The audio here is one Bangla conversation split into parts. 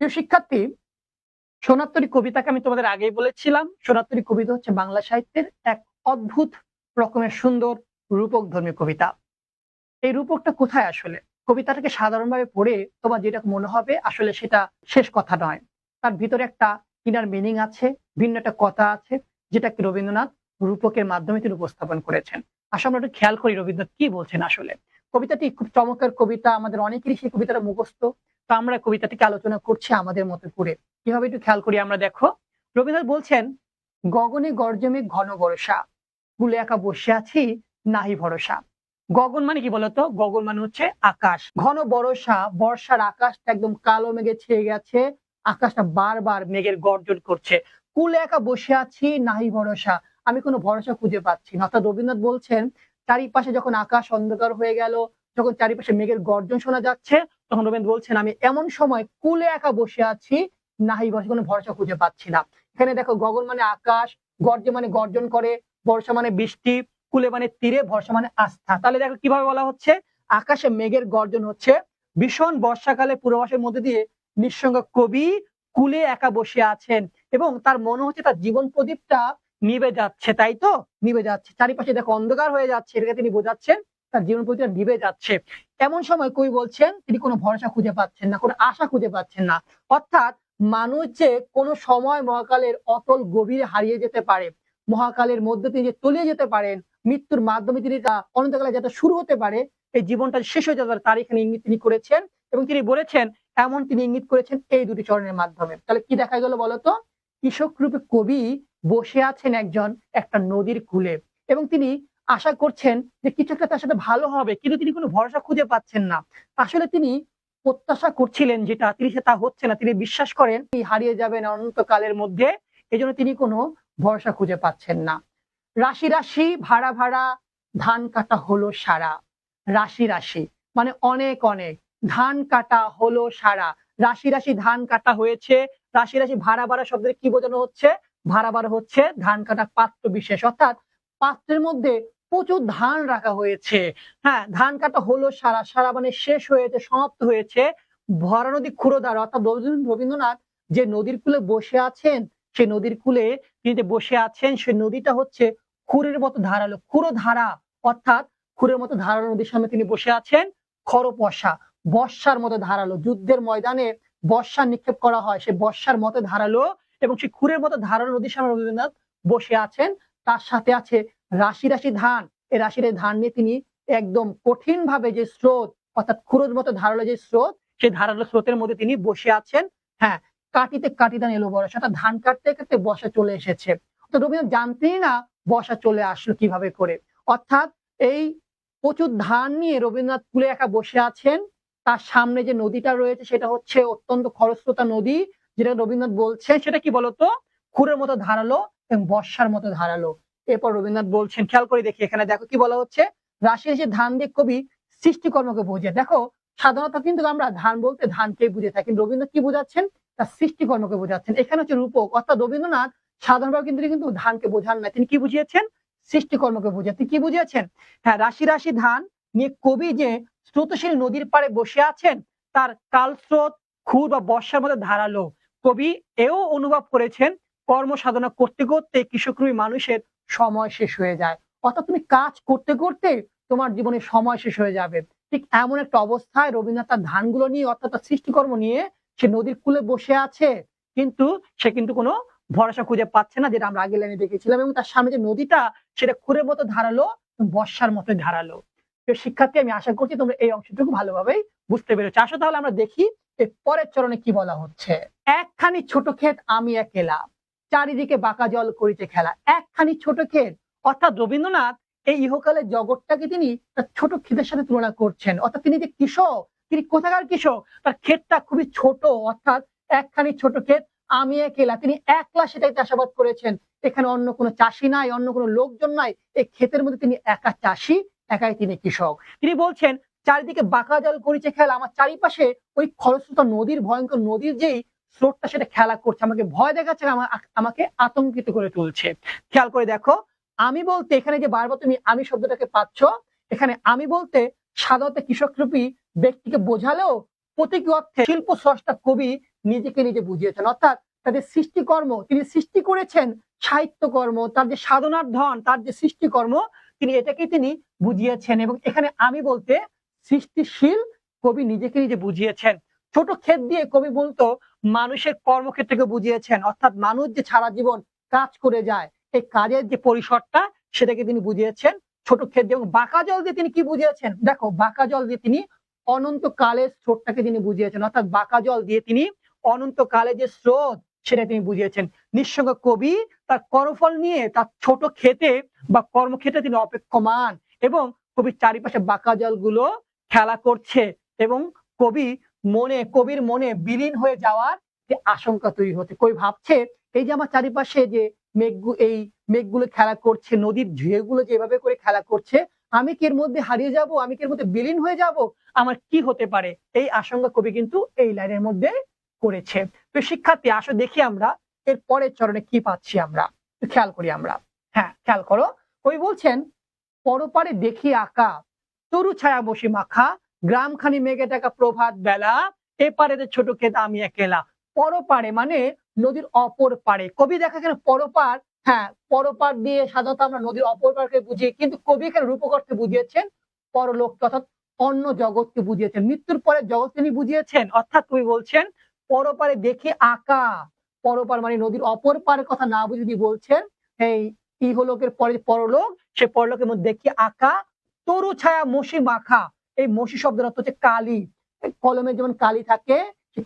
প্রিয় শিক্ষার্থী, সোনাত্তরী কবিতাকে আমি তোমাদের আগেই বলেছিলাম। সোনাত্তরী কবিতা হচ্ছে বাংলা সাহিত্যের এক অদ্ভুত রকমের সুন্দর রূপক ধর্মী কবিতা। এই রূপকটা কোথায় আসলে? কবিতাটাকে সাধারণভাবে পড়ে তোমার যেটা মনে হবে আসলে সেটা শেষ কথা নয়। তার ভিতরে একটা ইনার মিনিং আছে, ভিন্ন একটা কথা আছে, যেটাকে রবীন্দ্রনাথ রূপকের মাধ্যমে তিনি উপস্থাপন করেছেন। আসলে আমরা একটু খেয়াল করি রবীন্দ্রনাথ কি বলছেন আসলে। কবিতাটি খুব চমৎকার কবিতা, আমাদের অনেকেরই সেই কবিতাটা মুখস্থ। তো আমরা কবিতাটিকে আলোচনা করছি আমাদের মতো করে। কীভাবে একটু খেয়াল করি আমরা, দেখো। রবীন্দ্রনাথ বলছেন, গগনে গর্জমে ঘন বর্ষা কুলে একা বসে আছি নাহি ভরসা। গগন মানে কি বলতো? গগন মানে হচ্ছে আকাশ। ঘন বর্ষা, বর্ষার আকাশটা একদম কালো মেঘে ছেয়ে গেছে, আকাশটা বারবার মেঘের গর্জন করছে। কুলে একা বসে আছি নাহি ভরসা, আমি কোনো ভরসা খুঁজে পাচ্ছি না। অর্থাৎ রবীন্দ্রনাথ বলছেন, চারিপাশে যখন আকাশ অন্ধকার হয়ে গেল, যখন চারিপাশে মেঘের গর্জন শোনা যাচ্ছে তখন রবীন্দ্র বলছেন, আমি এমন সময় কুলে একা বসে আছি, নাহি ভরসা কোনো ভরসা খুঁজে পাচ্ছি না। এখানে দেখো, গগন মানে আকাশ, গর্জে মানে গর্জন করে, বর্ষা মানে বৃষ্টি, কুলে মানে তীরে, ভরসা মানে আস্থা। তাহলে দেখো কীভাবে বলা হচ্ছে, আকাশে মেঘের গর্জন হচ্ছে। ভীষণ বর্ষাকালে পূর্বাভাসের মধ্যে দিয়ে নিঃসঙ্গ কবি কুলে একা বসে আছেন এবং তার মনে হচ্ছে তার জীবন প্রদীপটা নিভে যাচ্ছে, তাই তো? নিভে যাচ্ছে। চারিপাশে দেখো অন্ধকার হয়ে যাচ্ছে, এটাকে তিনি বোঝাচ্ছেন তার জীবন প্রদীপটা নিভে যাচ্ছে এমন সময় কবি বলছেন, তিনি কোনো ভরসা খুঁজে পাচ্ছেন না, কোনো আশা খুঁজে পাচ্ছেন না। অর্থাৎ মানুষ যে কোনো সময় মহাকালের অতল গভীরে হারিয়ে যেতে পারে, মহাকালের মধ্যে তিনি যে তলিয়ে যেতে পারেন, মৃত্যুর মাধ্যমে তিনি তা অনন্তকালে যেটা শুরু হতে পারে, এই জীবনটা শেষ হয়ে যাবে তার এখানে ইঙ্গিত তিনি করেছেন এবং তিনি বলেছেন, এমন তিনি ইঙ্গিত করেছেন এই দুটি চরণের মাধ্যমে। তাহলে কি দেখা গেল বলতো কৃষক রূপে কবি বসে আছেন একজন একটা নদীর কূলে এবং তিনি আশা করছেন যে কিছু একটা তার সাথে ভালো হবে, কিন্তু তিনি কোনো ভরসা খুঁজে পাচ্ছেন না। আসলে তিনি প্রত্যাশা করছিলেন যেটা, তিনি সে তা হচ্ছে না, তিনি বিশ্বাস করেন তিনি হারিয়ে যাবেন অনন্তকালের মধ্যে এই জন্য তিনি কোনো ভরসা খুঁজে পাচ্ছেন না। রাশি রাশি, ভাড়া ভাড়া, ধান কাটা হলো সারা। রাশি রাশি মানে অনেক অনেক, ধান কাটা হলো সারা। রাশি রাশি, ধান কাটা হয়েছে, রাশি রাশি, ভাড়া ভাড়া শব্দের কি বোঝানো হচ্ছে? ভাড়া ভাড়া হচ্ছে ধান কাটা পাত্র বিশেষ, অর্থাৎ পাত্রের মধ্যে প্রচুর ধান রাখা হয়েছে। হ্যাঁ ধান কাটা হলো সারা সারা মানে শেষ হয়েছে, সমাপ্ত হয়েছে। ভরা নদী ক্ষুরোধার অর্থাৎ রবীন্দ্রনাথ যে নদীর কূলে বসে আছেন সেই নদীর কূলে তিনি যে বসে আছেন সেই নদীটা হচ্ছে খুরের মতো ধারালো খুরো ধারা অর্থাৎ খুরের মতো ধারালো নদীর সামনে তিনি বসে আছেন, খরপশা, বর্ষার মতো ধারালো। যুদ্ধের ময়দানে বর্ষা নিক্ষেপ করা হয় সেই বর্ষার মতো ধারালো এবং সেই খুরের মতো ধারালো নদীর সামনে রবীন্দ্রনাথ বসে আছেন। তার সাথে আছে রাশি রাশি ধান, এই রাশি রাশি ধান নিয়ে তিনি একদম কঠিন ভাবে যে স্রোত, অর্থাৎ খুরোর মতো ধারালো যে স্রোত, সেই ধারালো স্রোতের মধ্যে তিনি বসে আছেন। হ্যাঁ কাটিতে কাটি কাটিদান এলো বর্ষা, অর্থাৎ ধান কাটতে কাটতে বর্ষা চলে এসেছে। তো রবীন্দ্রনাথ জানতেই না বর্ষা চলে আসলো কীভাবে করে। অর্থাৎ এই প্রচুর ধান নিয়ে রবীন্দ্রনাথ কুলে একা বসে আছেন। তার সামনে যে নদীটা রয়েছে, সেটা হচ্ছে অত্যন্ত খরস্রোতা নদী, যেটা রবীন্দ্রনাথ বলছেন, সেটা কি বলতো? খুরের মতো ধারালো এবং বর্ষার মতো ধারালো। এরপর রবীন্দ্রনাথ বলছেন, খেয়াল করে দেখি এখানে, দেখো কি বলা হচ্ছে রাশি এসে ধান দিয়ে কবি সৃষ্টিকর্মকে বোঝে দেখো, সাধারণত কিন্তু আমরা ধান বলতে ধানকে বুঝে থাকি। রবীন্দ্রনাথ কি বোঝাচ্ছেন? তার সৃষ্টিকর্মকে বোঝাচ্ছেন। এখানে হচ্ছে রূপক। অর্থাৎ রবীন্দ্রনাথ সাধারণভাবে কিন্তু কিন্তু ধানকে বোঝান না। তিনি কি বুঝিয়েছেন? সৃষ্টিকর্মকে বুঝে তিনি কি বুঝিয়েছেন? হ্যাঁ রাশি রাশি ধান নিয়ে কবি যে স্রোতশীল নদীর পাড়ে বসে আছেন, তার কাল স্রোত, খুর বা বর্ষার মধ্যে ধারালো। কবি এও অনুভব করেছেন, কর্ম সাধনা করতে করতে কৃষকরূপী মানুষের সময় শেষ হয়ে যায়। অর্থাৎ তুমি কাজ করতে করতে তোমার জীবনে সময় শেষ হয়ে যাবে। ঠিক এমন একটা অবস্থায় রবীন্দ্রনাথ তার ধানগুলো নিয়ে অর্থাৎ তার সৃষ্টিকর্ম নিয়ে সে নদীর কূলে বসে আছে। কিন্তু সে কিন্তু কোনো ভরসা খুঁজে পাচ্ছে না, যেটা আমরা আগে লাইনে দেখেছিলাম। এবং তার সামনে যে নদীটা, সেটা খুরের মতো ধারালো, বর্ষার মতো ধারালো। তো শিক্ষার্থী, আমি আশা করছি তোমরা এই অংশটুকু ভালোভাবেই বুঝতে পেরেছ। আসো তাহলে আমরা দেখি এর পরের চরণে কি বলা হচ্ছে। একখানি ছোট ক্ষেত, আমি একেলা চারিদিকে বাঁকা জল করিতে খেলা। একখানি ছোট ক্ষেত। অর্থাৎ রবীন্দ্রনাথ এই ইহকালের জগৎটাকে তিনি তার ছোট ক্ষেতের সাথে তুলনা করছেন। অর্থাৎ তিনি যে কৃষক, তিনি কোথাকার কৃষক? তার ক্ষেতটা খুবই ছোট। অর্থাৎ একখানি ছোট ক্ষেত, আমি একেলা তিনি একলা সেটাই চাষাবাদ করেছেন। এখানে অন্য কোনো চাষি নাই, অন্য কোনো লোকজন নাই। এই ক্ষেতের মধ্যে তিনি একা চাষি, একাই তিনি কৃষক। তিনি বলছেন, চারিদিকে বাঁকা জল করিছে খেলা। আমার চারিপাশে ওই খরস্রোতা নদীর, ভয়ঙ্কর নদীর যেই স্রোতটা সেটা খেলা করছে, আমাকে ভয় দেখাচ্ছে আমা- আমাকে আতঙ্কিত করে তুলছে। খেয়াল করে দেখো, আমি বলতে এখানে যে বারবার তুমি আমি শব্দটাকে পাচ্ছ, এখানে আমি বলতে সাধারণত কৃষক রূপী ব্যক্তিকে বোঝালেও প্রতীকী অর্থে শিল্প স্রষ্টা কবি নিজেকে নিজে বুঝিয়েছেন। অর্থাৎ তাদের সৃষ্টিকর্ম, তিনি সৃষ্টি করেছেন সাহিত্যকর্ম, তার যে সাধনার ধন, তার যে সৃষ্টিকর্ম, তিনি এটাকে তিনি বুঝিয়েছেন এবং এখানে আমি বলতে সৃষ্টিশীল কবি নিজেকে নিজে বুঝিয়েছেন। ছোট ক্ষেত দিয়ে কবি বলতো, মানুষের কর্মক্ষেত্রকে বুঝিয়েছেন, অর্থাৎ মানুষ যে সারা জীবন কাজ করে যায় এই কাজের যে পরিসরটা, সেটাকে তিনি বুঝিয়েছেন ছোট ক্ষেত দিয়ে। বাঁকা জল দিয়ে তিনি কি বুঝিয়েছেন? দেখো, বাঁকা জল দিয়ে তিনি অনন্ত কালের স্রোতটাকে তিনি বুঝিয়েছেন, অর্থাৎ বাঁকা জল দিয়ে তিনি অনন্ত কালে যে স্রোত, সেটা তিনি বুঝিয়েছেন। নিঃসঙ্গ কবি তার কর্মফল নিয়ে তার ছোট ক্ষেতে বা কর্মক্ষেত্রে তিনি অপেক্ষমান এবং কবির চারিপাশে বাঁকা জলগুলো খেলা করছে এবং কবি মনে, কবির মনে বিলীন হয়ে যাওয়ার যে আশঙ্কা তৈরি হচ্ছে। কবি ভাবছে, এই যে আমার চারিপাশে যে মেঘগু, এই মেঘগুলো খেলা করছে, নদীর ঝুয়েগুলো যেভাবে করে খেলা করছে, আমি কি এর মধ্যে হারিয়ে যাব? আমি কি এর মধ্যে বিলীন হয়ে যাব? আমার কি হতে পারে? এই আশঙ্কা কবি কিন্তু এই লাইনের মধ্যে করেছে। তো শিক্ষার্থী, আসো দেখি আমরা এর পরের চরণে কি পাচ্ছি আমরা। খেয়াল করি আমরা। হ্যাঁ খেয়াল করো। কবি বলছেন, পরপারে দেখি আঁকা, তরু ছায়া বসে মাখা গ্রামখানি মেঘে টাকা প্রভাত বেলা, এপারে ছোট ক্ষেত আমি একেলা। পরপারে মানে নদীর অপর পারে কবি দেখা গেল পরপার হ্যাঁ পরপার দিয়ে সাধারণত আমরা নদীর অপর পারকে বুঝি, কিন্তু কবি এখানে রূপক অর্থে বুঝিয়েছেন, পরলোক অর্থাৎ অন্য জগৎকে বুঝিয়েছেন। মৃত্যুর পরে জগৎ তিনি বুঝিয়েছেন, অর্থাৎ কবি বলছেন, পরপারে দেখে আঁকা। পরপার মানে নদীর অপর পারের কথা না বুঝে যদি বলছেন, এই ইহলোকের পরে পরলোক, সে পরলোকের মধ্যে দেখে আঁকা। তরু ছায়া মসি মাখা। এই মসি শব্দের অর্থ হচ্ছে কালি। কলমে যেমন কালি থাকে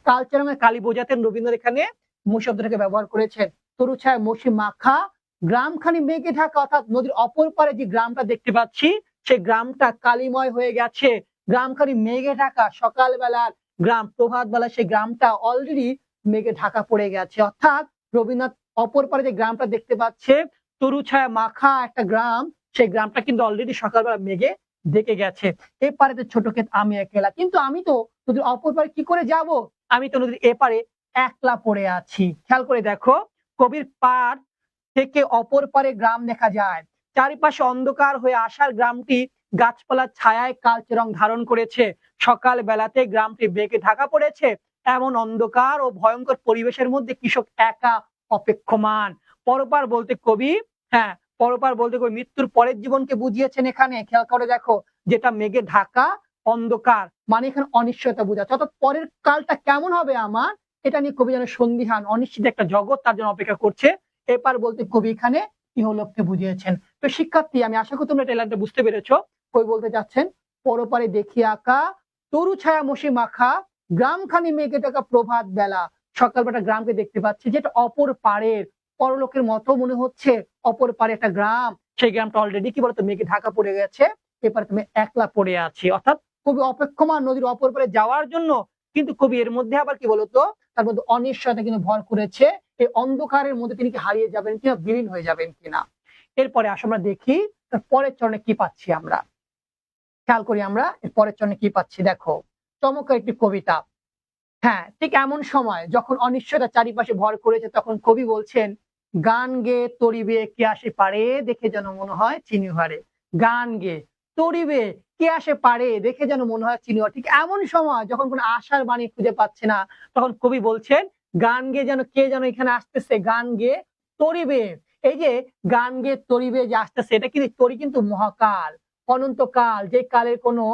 কালচে রঙের কালি বোঝাতেন রবীন্দ্র এখানে মসি শব্দটাকে ব্যবহার করেছেন। তরু ছায়া মসি মাখা, গ্রামখানি মেঘে ঢাকা, অর্থাৎ নদীর অপর পারে যে গ্রামটা দেখতে পাচ্ছি, সেই গ্রামটা কালিময় হয়ে গেছে। গ্রামখানি মেঘে ঢাকা, সকালবেলার গ্রাম প্রভাত বেলা সেই গ্রামটা অলরেডি মেঘে ঢাকা পড়ে গেছে। অর্থাৎ রবীন্দ্রনাথ অপর পারে যে গ্রামটা দেখতে পাচ্ছে তরু ছায়া মাখা একটা গ্রাম, সেই গ্রামটা কিন্তু অলরেডি সকালবেলা মেঘে দেখে গেছে। এপারে তো ছোট ক্ষেত, আমি একলা। কিন্তু আমি তো নদীর অপর পারে কি করে যাব? আমি তো নদীর এপারে একলা পড়ে আছি। খেয়াল করে দেখো কবির পার থেকে অপর পারে গ্রাম দেখা যায়। চারিপাশে অন্ধকার হয়ে আসার গ্রামটি গাছপালার ছায়ায় কালচে রং ধারণ করেছে। সকাল বেলাতে গ্রামটি বেঁকে ঢাকা পড়েছে। এমন অন্ধকার ও ভয়ঙ্কর পরিবেশের মধ্যে কৃষক একা অপেক্ষমান। পরপার বলতে কবি হ্যাঁ পরপার বলতে কবি মৃত্যুর পরের জীবনকে বুঝিয়েছেন এখানে। খেয়াল করে দেখো, যেটা মেঘে ঢাকা, অন্ধকার মানে এখানে অনিশ্চয়তা বোঝাচ্ছে অর্থাৎ পরের কালটা কেমন হবে আমার, এটা নিয়ে কবি যেন সন্দিহান, অনিশ্চিত একটা জগৎ তার জন্য অপেক্ষা করছে। এপার বলতে কবি এখানে ইহলোককে বুঝিয়েছেন। তো শিক্ষার্থী, আমি আশা করি তোমরা টেলারটা বুঝতে পেরেছ। কবি বলতে যাচ্ছেন পরপারে দেখি আঁকা, তরু ছায়া মশি মাখা, গ্রামখানি মেঘে টাকা প্রভাত বেলা সকালবেলা গ্রামকে দেখতে পাচ্ছি, যেটা অপর পাড়ের পরলোকের মতো মনে হচ্ছে। অপর পারে একটা গ্রাম, সেই গ্রামটা অলরেডি কি বলতো, মেঘে ঢাকা পড়ে গেছে, এপারে তুমি একলা পড়ে আছি। অর্থাৎ কবি অপেক্ষমান নদীর অপর পারে যাওয়ার জন্য, কিন্তু কবি এর মধ্যে আবার কি বলতো, তার মধ্যে অনিশ্চয়তা কিন্তু ভর করেছে। এই অন্ধকারের মধ্যে তিনি কি হারিয়ে যাবেন কিনা, বিলীন হয়ে যাবেন কিনা। এরপরে আসো আমরা দেখি, তার পরের চরণে কি পাচ্ছি আমরা? খেয়াল করি আমরা, এর পরের চরণে কি পাচ্ছি, দেখো। চমৎকার একটি কবিতা। হ্যাঁ ঠিক এমন সময় যখন অনিশ্চয়তা চারিপাশে ভর করেছে, তখন কবি বলছেন গান গে তরিবে কে আসে পারে দেখে যেন মনে হয় চিনি হারে। গান গে তরিবে কে আসে পারে দেখে যেন মনে হয় চিনি ঠিক এমন সময় যখন কোনো আশার বাণী খুঁজে পাচ্ছে না, তখন কবি বলছেন, গান গে যেন কে যেন এখানে আসতেছে, গান গে তরিবে। এই যে গান গে তরিবে যে আসতেছে, এটা কিন্তু তরি কিন্তু মহাকাল, অনন্তকাল, যে কালের কোনো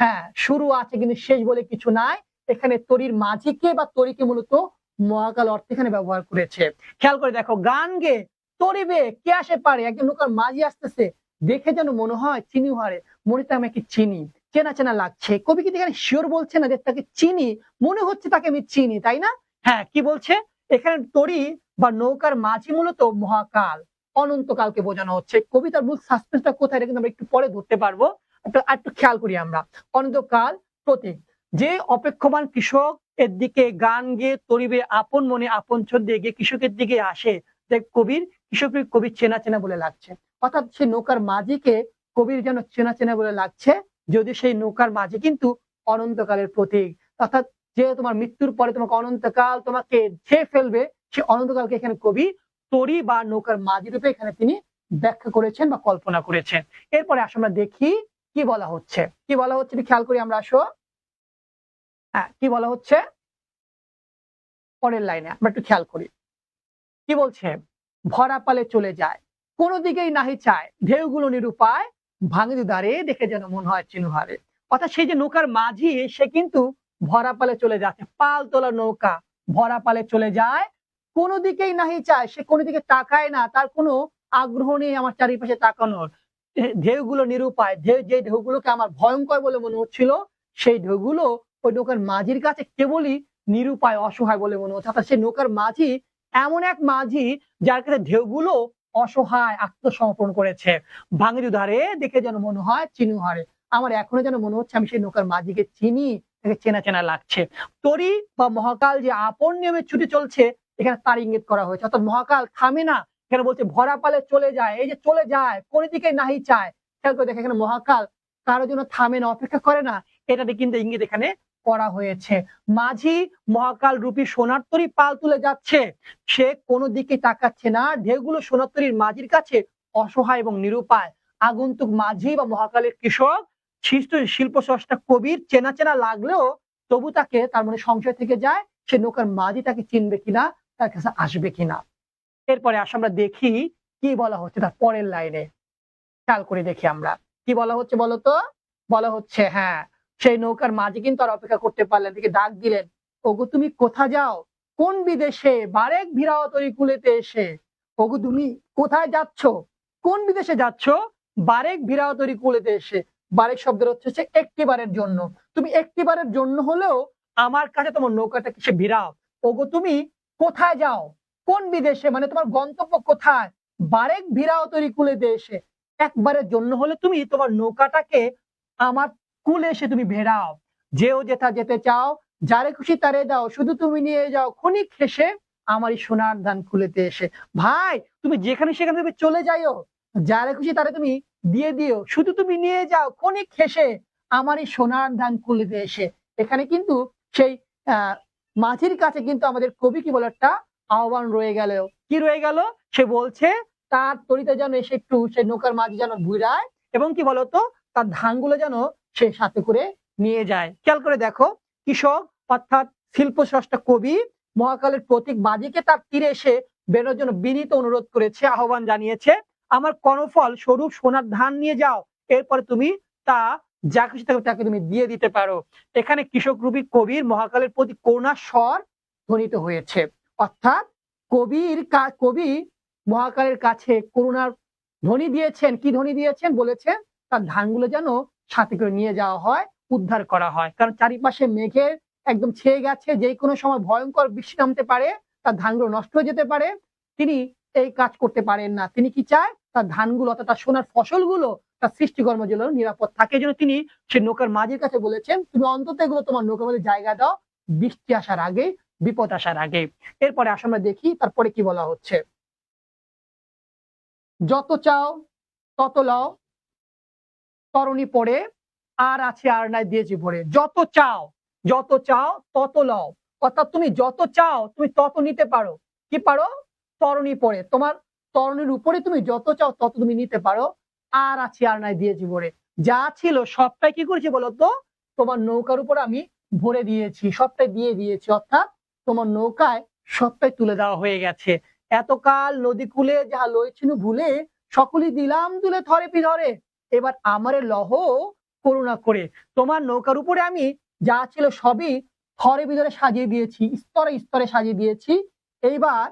হ্যাঁ শুরু আছে কিন্তু শেষ বলে কিছু নাই। এখানে তরির মাঝিকে বা তরিকে মূলত মহাকাল অর্থ এখানে ব্যবহার করেছে। খেয়াল করে দেখো, গান গে তরিবে, কে আসে পারে? একজন নৌকার মাঝি আসতেছে, দেখে যেন মনে হয় চিনি হারে মনে তো আমি চিনি? চেনা চেনা লাগছে। কবি কিন্তু এখানে শিওর বলছে না যে তাকে চিনি? মনে হচ্ছে তাকে আমি চিনি, তাই না? হ্যাঁ কি বলছে? এখানে তরি বা নৌকার মাঝি মূলত মহাকাল। অনন্তকালকে বোঝানো হচ্ছে। কবিতার মূল সাসপেন্সটা কোথায়, এটা কিন্তু আমরা একটু পরে ধরতে পারব। একটু একটু খেয়াল করি আমরা। অনন্তকাল প্রতীক। যে অপেক্ষমান কৃষক এর দিকে গান গেয়ে তরিবে আপন মনে আপন ছন্দে গিয়ে কৃষকের দিকে আসে। দেখ কবির কৃষকের কবির চেনা চেনা বলে লাগছে। অর্থাৎ সেই নৌকার মাঝিকে কবির যেন চেনা চেনা বলে লাগছে যদি সেই নৌকার মাঝি কিন্তু অনন্তকালের প্রতীক। অর্থাৎ যে তোমার মৃত্যুর পরে তোমাকে অনন্তকাল তোমাকে ছেয়ে ফেলবে, সে অনন্তকালকে এখানে কবি তরি বা নৌকার মাঝি রূপে এখানে তিনি ব্যাখ্যা করেছেন বা কল্পনা করেছেন। এরপরে আসো আমরা দেখি কি বলা হচ্ছে। কি বলা হচ্ছে খেয়াল করি আমরা, আসো। হ্যাঁ কি বলা হচ্ছে? পরের লাইনে আমরা একটু খেয়াল করি। কি বলছে? ভরা পালে চলে যায়। কোনো দিকেই নাহি চায়। ঢেউগুলো নিরুপায়। ভাঙে দ্বারে দেখে যেন মনে হয় চিনুহারে। অর্থাৎ সেই যে নৌকার মাঝি, সে কিন্তু ভরা পালে চলে যাচ্ছে। পাল তোলা নৌকা। ভরা পালে চলে যায়। কোনো দিকেই নাহি চায়। সে কোনো দিকে তাকায় না। তার কোনো আগ্রহ নেই আমার চারিপাশে তাকানোর। ঢেউগুলো নিরুপায়। ঢেউ যে ঢেউগুলোকে আমার ভয়ঙ্কর বলে মনে হচ্ছিল, সেই ঢেউগুলো ওই নৌকার মাঝির কাছে কেবলই নিরুপায় অসহায় বলে মনে হচ্ছে। অর্থাৎ সেই নৌকার মাঝি এমন এক মাঝি যার কাছে ঢেউগুলো অসহায় আত্মসমর্পণ করেছে। ভাঙির ধারে দেখে যেন মনে হয় চিনু হারে। আমার এখনও যেন মনে হচ্ছে আমি সেই নৌকার মাঝিকে চিনি চেনা চেনা লাগছে। তরি বা মহাকাল যে আপন নিয়মে ছুটে চলছে, এখানে তার ইঙ্গিত করা হয়েছে। অর্থাৎ মহাকাল থামে না, এখানে বলছে ভরা পালে চলে যায়। এই যে চলে যায়, কোন দিকে নাহি চায়। খেয়াল করে দেখে এখানে মহাকাল কারোর জন্য থামে না, অপেক্ষা করে না। এটাতে কিন্তু ইঙ্গিত এখানে করা হয়েছে। মাঝি মহাকাল রূপী সোনার তরি পাল তুলে যাচ্ছে। সে কোনো দিকে তাকাচ্ছে না, ঢেউগুলো সোনার তরির মাঝির কাছে অসহায় এবং নিরুপায়। আগন্তুক মাঝি বা মহাকালের কৃষক সৃষ্ট শিল্প স্রষ্টা কবির চেনা চেনা লাগলেও তবু তাকে তার মনে সংশয় থেকে যায়, সে নৌকার মাঝি তাকে চিনবে কিনা, তার কাছে আসবে কিনা। এরপরে আসে আমরা দেখি কি বলা হচ্ছে তার পরের লাইনে। খেয়াল করে দেখি আমরা। কি বলা হচ্ছে বলতো? বলা হচ্ছে হ্যাঁ সেই নৌকার মাঝি কিন্তু আর অপেক্ষা করতে পারলেন থেকে ডাক দিলেন, ওগো, তুমি কোথা যাও? কোন বিদেশে? বারেক ভিড়াও তরি কুলেতে এসে। ওগো, তুমি কোথায় যাচ্ছ? কোন বিদেশে যাচ্ছ? বারেক ভিড়াও তরি কুলেতে এসে। বারেক শব্দের হচ্ছে হচ্ছে একটিবারের জন্য। তুমি একটিবারের জন্য হলেও আমার কাছে তোমার নৌকাটা সে ভিড়াও? ওগো, তুমি কোথায় যাও? কোন বিদেশে? মানে তোমার গন্তব্য কোথায়? বারেক ভিড়াও তরি কুলেতে এসে। একবারের জন্য হলে তুমি তোমার নৌকাটাকে আমার কুলে এসে তুমি ভেড়াও যেও যেথা যেতে চাও, যারে খুশি তারে দাও, শুধু তুমি নিয়ে যাও। ক্ষণিক হেসে আমার এই সোনার ধান খুলেতে এসে। ভাই, তুমি যেখানে সেখানে তুমি চলে যাইও, যারে খুশি তারে তুমি দিয়ে দিও, শুধু তুমি নিয়ে যাও ক্ষণিক হেসে আমার এই সোনার ধান খুলেতে এসে। এখানে কিন্তু সেই মাঝির কাছে কিন্তু আমাদের কবি কি বলে, একটা আহ্বান রয়ে গেল কি রয়ে গেল? সে বলছে, তার তরিতে যেন এসে একটু সেই নৌকার মাঝি যেন ঘুরায়, এবং কি বলতো? তার ধানগুলো যেন সে সাথে করে নিয়ে যায়। খেয়াল করে দেখো, কৃষক অর্থাৎ শিল্প স্রষ্টা কবি মহাকালের প্রতীক মাঝিকে তার তীরে এসে বেরোর জন্য বিনীত অনুরোধ করেছে, আহ্বান জানিয়েছে, আমার কর্মফল স্বরূপ সোনার ধান নিয়ে যাও, এরপরে তুমি তা যা খুশি থাকে তাকে তুমি দিয়ে দিতে পারো। এখানে কৃষক রূপী কবির মহাকালের প্রতি করুণার স্বর ধ্বনিত হয়েছে। অর্থাৎ কবির কবি মহাকালের কাছে করুণার ধ্বনি দিয়েছেন। কি ধ্বনি দিয়েছেন? বলেছেন, তার ধানগুলো যেন সাথে করে নিয়ে যাওয়া হয়, উদ্ধার করা হয়। কারণ চারিপাশে মেঘের একদম ছেয়ে গেছে, যে কোনো সময় ভয়ঙ্কর বৃষ্টি নামতে পারে, তার ধানগুলো নষ্ট হয়ে যেতে পারে। তিনি এই কাজ করতে পারেন না। তিনি কি চায়? তার ধানগুলো অর্থাৎ তার সোনার ফসলগুলো তার সৃষ্টিকর্ম যেন নিরাপদ থাকে। জন্য তিনি সে নৌকার মাঝির কাছে বলেছেন, তুমি অন্তত এগুলো তোমার নৌকার মধ্যে জায়গা দাও। বৃষ্টি আসার আগে, বিপদ আসার আগে। এরপরে আসে আমরা দেখি, তারপরে কি বলা হচ্ছে? যত চাও, তত লও। তরণী পড়ে, আর আছে আর নাই দিয়েছি ভরে। যত চাও যত চাও, তত লও। অর্থাৎ তুমি যত চাও, তুমি তত নিতে পারো। কি পারো? তরণী পড়ে। তোমার তরণীর উপরে তুমি যত চাও, তত তুমি নিতে পারো। আর আছে আর নাই দিয়েছি ভরে। যা ছিল সবটাই কি করেছি বলতো তোমার নৌকার উপর আমি ভরে দিয়েছি, সবটাই দিয়ে দিয়েছি। অর্থাৎ তোমার নৌকায় সবটাই তুলে দেওয়া হয়ে গেছে। এতকাল নদী কূলে যাহা লইছিল ভুলে, সকলই দিলাম তুলে ধরে পি ধরে এবার আমারে লহ করুণা করে। তোমার নৌকার উপরে আমি যা ছিল সবই থরে ভিতরে সাজিয়ে দিয়েছি, স্তরে স্তরে সাজিয়ে দিয়েছি। এইবার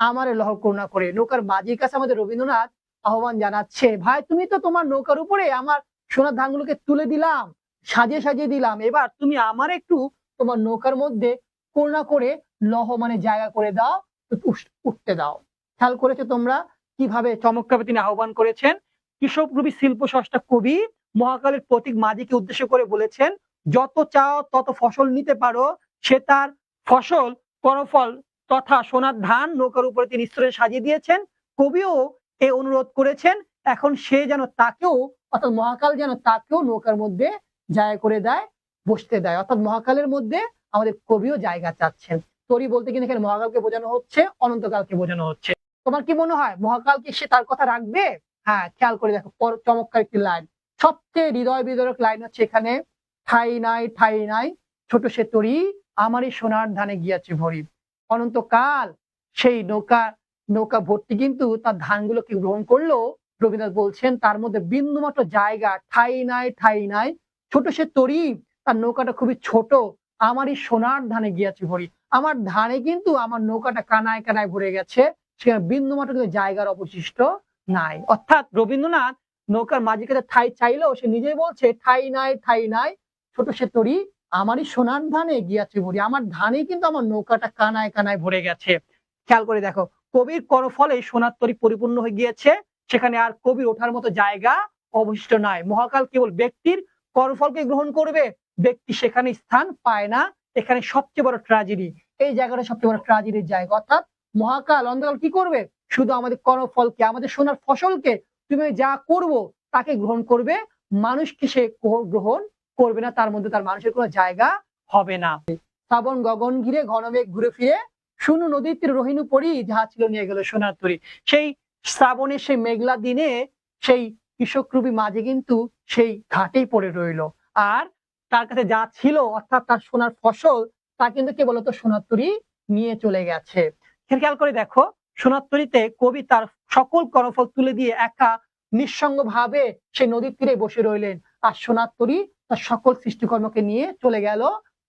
আমারে লহ করুণা করে। নৌকার মাঝির কাছে আমাদের রবীন্দ্রনাথ আহ্বান জানাচ্ছে, ভাই, তুমি তো তোমার নৌকার উপরে আমার সোনার ধানগুলোকে তুলে দিলাম, সাজিয়ে সাজিয়ে দিলাম। এবার তুমি আমার একটু তোমার নৌকার মধ্যে করুণা করে লহ মানে জায়গা করে দাও উঠতে দাও। খেয়াল করেছ তোমরা কীভাবে চমৎকার তিনি আহ্বান করেছেন? কৃষক রূপী শিল্প স্রষ্টা কবি মহাকালের প্রতীক মাঝিকে উদ্দেশ্য করে বলেছেন, যত চাও তত ফসল নিতে পারো, সে তার ফসল, করফল তথা সোনার ধান নৌকার উপরে তিনি স্তরে সাজিয়ে দিয়েছেন। কবিও এ অনুরোধ করেছেন, এখন সে যেন তাকেও, অর্থাৎ মহাকাল যেন তাকেও নৌকার মধ্যে জায়গা করে দেয়, বসতে দেয়। অর্থাৎ মহাকালের মধ্যে আমাদের কবিও জায়গা চাচ্ছেন। তরি বলতে কিন্তু এখানে মহাকালকে বোঝানো হচ্ছে, অনন্তকালকে বোঝানো হচ্ছে। তোমার কি মনে হয়, মহাকাল কি সে তার কথা রাখবে? হ্যাঁ খেয়াল করে দেখো চমৎকার একটি লাইন সবচেয়ে হৃদয় বিদরক লাইন হচ্ছে এখানে ঠাই নাই ঠাই নাই, ছোট সে তরি, আমারই সোনার ধানে গিয়াছে ভরি। অনন্তকাল সেই নৌকা নৌকা ভর্তি কিন্তু তার ধানগুলোকে গ্রহণ করল। রবীন্দ্রনাথ বলছেন, তার মধ্যে বিন্দুমাত্র জায়গা ঠাই নাই ঠাই নাই, ছোট সে তরি, তার নৌকাটা খুবই ছোট, আমারই সোনার ধানে গিয়াছে ভরি। আমার ধানে কিন্তু আমার নৌকাটা কানায় কানায় ভরে গেছে, সেখানে বিন্দুমাত্র কিন্তু জায়গার অবশিষ্ট নাই। অর্থাৎ রবীন্দ্রনাথ নৌকার মাঝিকে ঠাই চাইলেও সে নিজেই বলছে, ঠাই নাই ঠাই নাই, ছোট সে তরি, আমারই সোনার ধানে গিয়াছে ভরি, আমার ধানে কিন্তু আমার নৌকাটা কানায় কানায় ভরে গেছে। খেয়াল করে দেখো, কবির করফলে সোনার তরি পরিপূর্ণ হয়ে গিয়েছে, সেখানে আর কবির ওঠার মতো জায়গা অবশিষ্ট নাই। মহাকাল কেবল ব্যক্তির করফলকে গ্রহণ করবে, ব্যক্তি সেখানে স্থান পায় না, এখানে সবচেয়ে বড় ট্রাজেডি এই জায়গাটা সবচেয়ে বড় ট্রাজেডির জায়গা। অর্থাৎ মহাকাল, অন্ধকাল কি করবে? শুধু আমাদের কর্মফলকে আমাদের সোনার ফসলকে তুমি যা করব তাকে গ্রহণ করবে। মানুষকে সে গ্রহণ করবে না, তার মধ্যে তার মানুষের কোনো জায়গা হবে না। শ্রাবণ, গগন ঘিরে ঘনমেঘ ঘুরে ফিরে শুনু নদীর তীরে রহিনু পড়ি যাহা ছিল নিয়ে গেল সোনার তরী। সেই শ্রাবণের সেই মেঘলা দিনে সেই কৃষক রূপী মাঝে কিন্তু সেই ঘাটেই পড়ে রইল। আর তার কাছে যা ছিল, অর্থাৎ তার সোনার ফসল, তা কিন্তু কে বলতো? সোনার তরী নিয়ে চলে গেছে। খেয়াল করে দেখো সোনার তরীতে কবি তার সকল কর্মফল তুলে দিয়ে একা নিঃসঙ্গ ভাবে সেই নদীর তীরে বসে রইলেন। আর সোনার তরী তার সকল সৃষ্টিকর্মকে নিয়ে চলে গেল।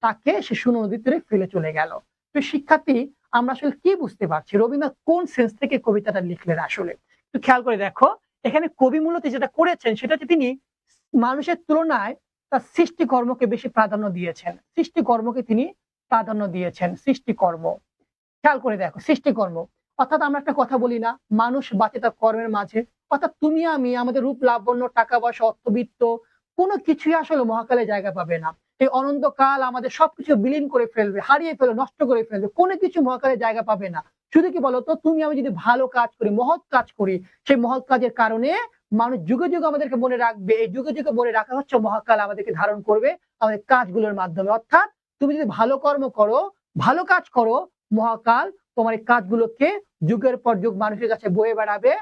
তাকে সে শূন্য নদীর তীরে ফেলে চলে গেল। তো শিক্ষার্থী, আমরা আসলে কি বুঝতে পারছি? রবীন্দ্রনাথ কোন সেন্স থেকে কবিতাটা লিখলেন আসলে? একটু খেয়াল করে দেখো। এখানে কবি মূলত যেটা করেছেন, সেটা হচ্ছে তিনি মানুষের তুলনায় তার সৃষ্টিকর্মকে বেশি প্রাধান্য দিয়েছেন। সৃষ্টিকর্মকে তিনি প্রাধান্য দিয়েছেন। সৃষ্টিকর্ম। খেয়াল করে দেখো, সৃষ্টিকর্ম। অর্থাৎ আমরা একটা কথা বলি না, মানুষ বাঁচে তার কর্মের মাঝে। অর্থাৎ তুমি, আমি, আমাদের রূপ লাবণ্য টাকা পয়সা, অর্থবিত্ত, কোনো কিছুই আসলে মহাকালে জায়গা পাবে না। এই অনন্তকাল আমাদের সবকিছু বিলীন করে ফেলবে, হারিয়ে ফেলবে, নষ্ট করে ফেলবে, কোনো কিছু মহাকালে জায়গা পাবে না। শুধু কি বলতো, তুমি, আমি যদি ভালো কাজ করি, মহৎ কাজ করি, সেই মহৎ কাজের কারণে মানুষ যুগে যুগে আমাদেরকে মনে রাখবে, এই যুগে যুগে মনে রাখা হচ্ছে মহাকাল আমাদেরকে ধারণ করবে আমাদের কাজগুলোর মাধ্যমে। অর্থাৎ তুমি যদি ভালো কর্ম করো, ভালো কাজ করো, মহাকাল তোমার এই কাজগুলোকে যুগের পর যুগ মানুষের কাছে বয়ে বেড়াবে,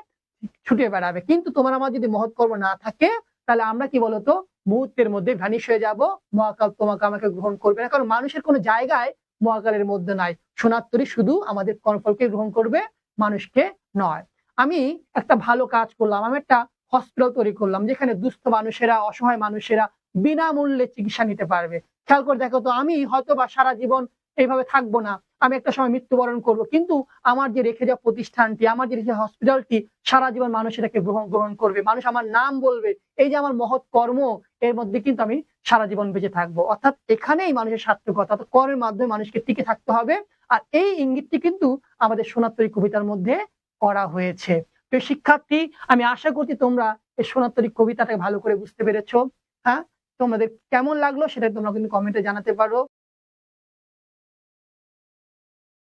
ছুটে বেড়াবে। কিন্তু তোমার আমার যদি মহৎ কর্ম না থাকে, তাহলে আমরা কি বলতো? মুহূর্তের মধ্যে ভ্যানিশ হয়ে যাব। মহাকাল তোমাকে আমাকে গ্রহণ করবে না। কারণ মানুষের কোনো জায়গায় মহাকালের মধ্যে নাই। সোনাত্তরী শুধু আমাদের কর্মফলকে গ্রহণ করবে, মানুষকে নয়। আমি একটা ভালো কাজ করলাম। আমি একটা হসপিটাল তৈরি করলাম, যেখানে দুস্থ মানুষেরা, অসহায় মানুষেরা বিনামূল্যে চিকিৎসা নিতে পারবে। খেয়াল করে দেখো তো, আমি হয়তো বা সারা জীবন এইভাবে থাকব না। আমি একটা সময় মৃত্যুবরণ করব। কিন্তু আমার যে রেখে যাওয়া প্রতিষ্ঠানটি, আমার যে রেখে হসপিটালটি সারা জীবন মানুষ এটাকে গ্রহণ গ্রহণ করবে। মানুষ আমার নাম বলবে। এই যে আমার মহৎ কর্ম, এর মধ্যে কিন্তু আমি সারা জীবন বেঁচে থাকব। অর্থাৎ এখানেই মানুষের সার্থকতা, অর্থাৎ কর্মের মাধ্যমে মানুষকে টিকে থাকতে হবে। আর এই ইঙ্গিতটি কিন্তু আমাদের সোনাত্তরী কবিতার মধ্যে করা হয়েছে। তো শিক্ষার্থী, আমি আশা করছি তোমরা এই সোনাত্তরী কবিতাটাকে ভালো করে বুঝতে পেরেছ। হ্যাঁ? তোমাদের কেমন লাগল সেটা তোমরা কিন্তু কমেন্টে জানাতে পারো।